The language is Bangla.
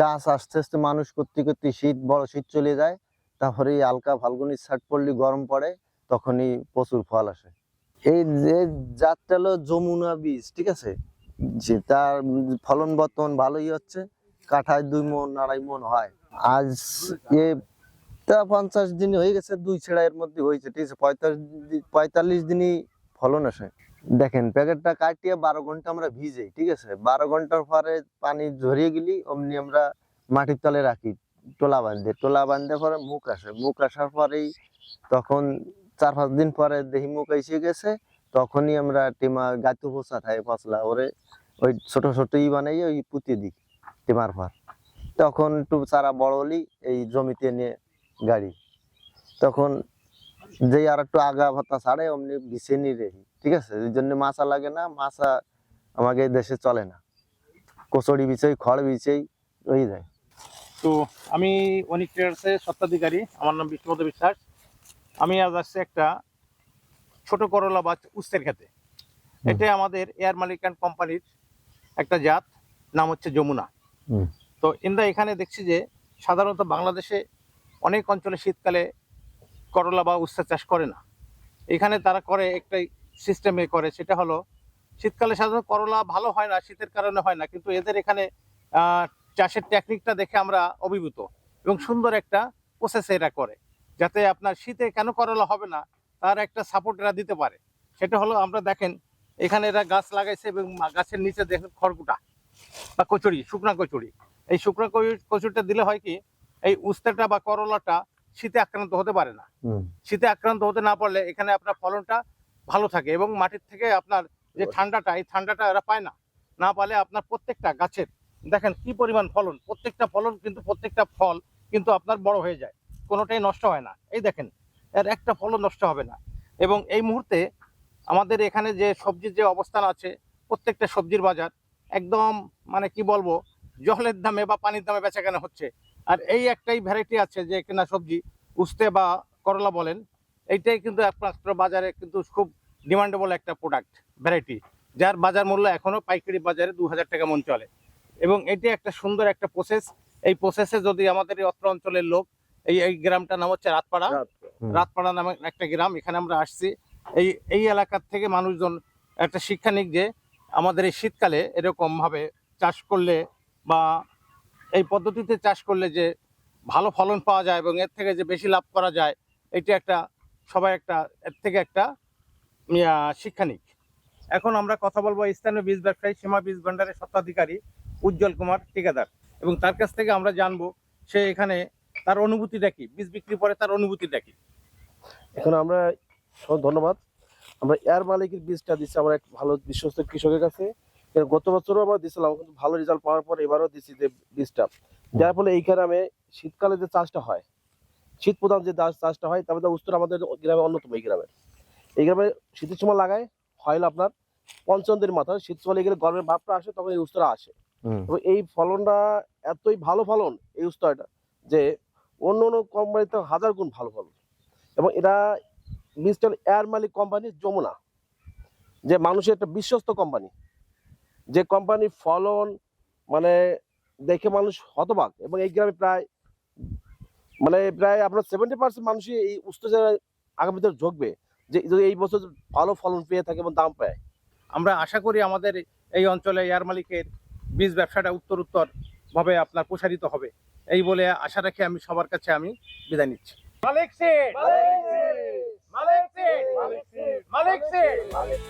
গাছ আস্তে আস্তে মানুষ করতে করতে শীত, বড় শীত চলে যায়, তারপরে হালকা ফাল্গুনি ছাট পড়লে গরম পড়ে, তখনই প্রচুর ফল আসে। এই যে জাতটা হলো যমুনা বীজ ঠিক আছে? যে তার ফলন বর্তমান ভালোই হচ্ছে কাঠায় দুই মন, আড়াই মন হয়। আজ এ তা পঞ্চাশ দিন হয়ে গেছে, দুই ছেড়া এর মধ্যে হয়েছে, ঠিক আছে? পঁয়তাল্লিশ পঁয়তাল্লিশ দিনই ফলন আসে। দেখেন, প্যাকেটটা কাটিয়ে বারো ঘণ্টা আমরা ভিজে ঠিক আছে? বারো ঘণ্টার পরে পানি ঝরিয়ে গেলি, অমনি আমরা মাটির তলে রাখি টোলা বাঁধে। টোলা বাঁধে পরে মুখ আসে। মুখ আসার পরেই তখন চার পাঁচ দিন পরে দেখি মুখ এসে গেছে, তখনই আমরা টিমা গাতু পোষা থাকে পচলা ওরে ওই ছোট ছোট ই বানাই, ওই পুঁতে দিই টিমার পর। তখন একটু চারা বড় হলি, এই জমিতে নিয়ে গাড়ি। তখন যেই আর একটু আগা ভাতা ছাড়ে অমনি বিছে নিয়ে রেখি। ঠিক আছে? ওই জন্য মাছা লাগে না মাছা আমাকে দেশে চলে না। কচড়ি বিচেই খড় বিচেই ওই যায়। তো আমি অনিক ট্রেডার্সের স্বত্বাধিকারী আমার নাম বিষ্ণুপদ বিশ্বাস। আমি আজ আসছি একটা ছোট করলা বা উস্তের খেতে। এটা আমাদের এয়ার মালিকান কোম্পানির একটা জাত নাম হচ্ছে যমুনা। তো ইন্দা এখানে দেখছি যে সাধারণত বাংলাদেশে অনেক অঞ্চলে শীতকালে করলা বা উস্তা চাষ করে না। এখানে তারা করে একটাই সিস্টেমে করে, সেটা হলো শীতকালে সাধারণত করলা ভালো হয় না, শীতের কারণে হয় না, কিন্তু এদের এখানে চাষের টেকনিকটা দেখে আমরা অভিভূত এবং সুন্দর একটা প্রসেস এরা করে। যাতে আপনার শীতে কেন করলা হবে না, তার একটা সাপোর্ট এরা দিতে পারে। সেটা হলো আমরা দেখেন, এখানে এরা গাছ লাগাইছে এবং গাছের নিচে দেখেন খড়কুটা বা কচুরি, শুকনা কচুরি। এই শুকনা কচুরি- কচুরিটা দিলে হয় কি, এই উস্তাটা বা করলাটা শীতে আক্রান্ত হতে পারে না। শীতে আক্রান্ত হতে না পারলে এখানে আপনার ফলনটা ভালো থাকে এবং মাটির থেকে আপনার যে ঠান্ডাটা এই ঠান্ডাটা এরা পায় না। না পালে আপনার প্রত্যেকটা গাছের দেখেন কি পরিমাণ ফলন প্রত্যেকটা ফলন কিন্তু প্রত্যেকটা ফল কিন্তু আপনার বড় হয়ে যায় কোনোটাই নষ্ট হয় না। এই দেখেন এর একটা ফলন নষ্ট হবে না। এবং এই মুহূর্তে আমাদের এখানে যে সবজির যে অবস্থান আছে প্রত্যেকটা সবজির বাজার একদম মানে কি বলব জলের দামে বা পানির দামে বেচা কেনা হচ্ছে। আর এই একটাই ভ্যারাইটি আছে যে কিনা সবজি উস্তে বা করলা বলেন এইটাই কিন্তু একমাত্র বাজারে কিন্তু খুব ডিমান্ডেবল একটা প্রোডাক্ট ভ্যারাইটি যার বাজার মূল্য এখনও পাইকারি বাজারে দু হাজার টাকা মন চলে। এবং এটি একটা সুন্দর একটা প্রসেস এই প্রসেসে যদি আমাদের এই অত্র অঞ্চলের লোক এই এই গ্রামটার নাম হচ্ছে রাতপাড়া। রাতপাড়া নামে একটা গ্রাম এখানে আমরা আসছি। এই এই এলাকার থেকে মানুষজন একটা শিক্ষা নিক যে আমাদের এই শীতকালে এরকমভাবে চাষ করলে বা এই পদ্ধতিতে চাষ করলে যে ভালো ফলন পাওয়া যায় এবং এর থেকে যে বেশি লাভ করা যায় এটি একটা সবাই একটা এর থেকে একটা ইয়া, শিক্ষা নিক। এখন আমরা কথা বলব স্থানীয় বীজ ব্যবসায়ী সীমা বীজ ভান্ডারের স্বত্বাধিকারী উজ্জ্বল কুমার ঠিকাদার এবং তার কাছ থেকে আমরা জানব সে এখানে তার অনুভূতিটা কি বীজ বিক্রি পরে তার অনুভূতিটা কি? এখন আমরা ধন্যবাদ। আমরা এয়ার মালিকের বীজটা দিচ্ছি আমরা এক ভালো বিশ্বস্ত কৃষকের কাছে। গত বছরও আমরা দিছিলাম কিন্তু ভালো রেজাল্ট পাওয়ার পর এবারও দিচ্ছি যে বীজটা যার ফলে এই গ্রামে শীতকালে যে চাষটা হয় শীত প্রধান যে চাষ- চাষটা হয় তার উত্তর আমাদের গ্রামে অন্যতম এই গ্রামে এই গ্রামে শীতের সময় লাগায় হয় আপনার পঞ্চম দিন মাথায় শীত চলে গেলে গরমের ভাবটা আসে তখন এই উস্তরা আসে। এবং এই ফলনটা এতই ভালো ফলন এই উস্তরাটা যে অন্য অন্য কোম্পানিতে হাজার গুণ ভালো ফলন। এবং এটা মিস্টার এয়ার মালিক কোম্পানি যমুনা যে মানুষের একটা বিশ্বস্ত কোম্পানি। যে কোম্পানি ফলন মানে দেখে মানুষ হতবাক এবং এই গ্রামে প্রায় মানে প্রায় আপনার সেভেন্টি পার্সেন্ট মানুষই এই উত্তেজনায় আগামীতে ঝুঁকবে যে যদি এই বছর ভালো ফলন পেয়ে থাকে এবং দাম পায়। আমরা আশা করি আমাদের এই অঞ্চলে এয়ার মালিকের বীজ ব্যবসাটা উত্তর উত্তর ভাবে আপনার প্রসারিত হবে। এই বলে আশা রাখি আমি সবার কাছে আমি বিদায় নিচ্ছি। মালিক মালিক মালিক মালিক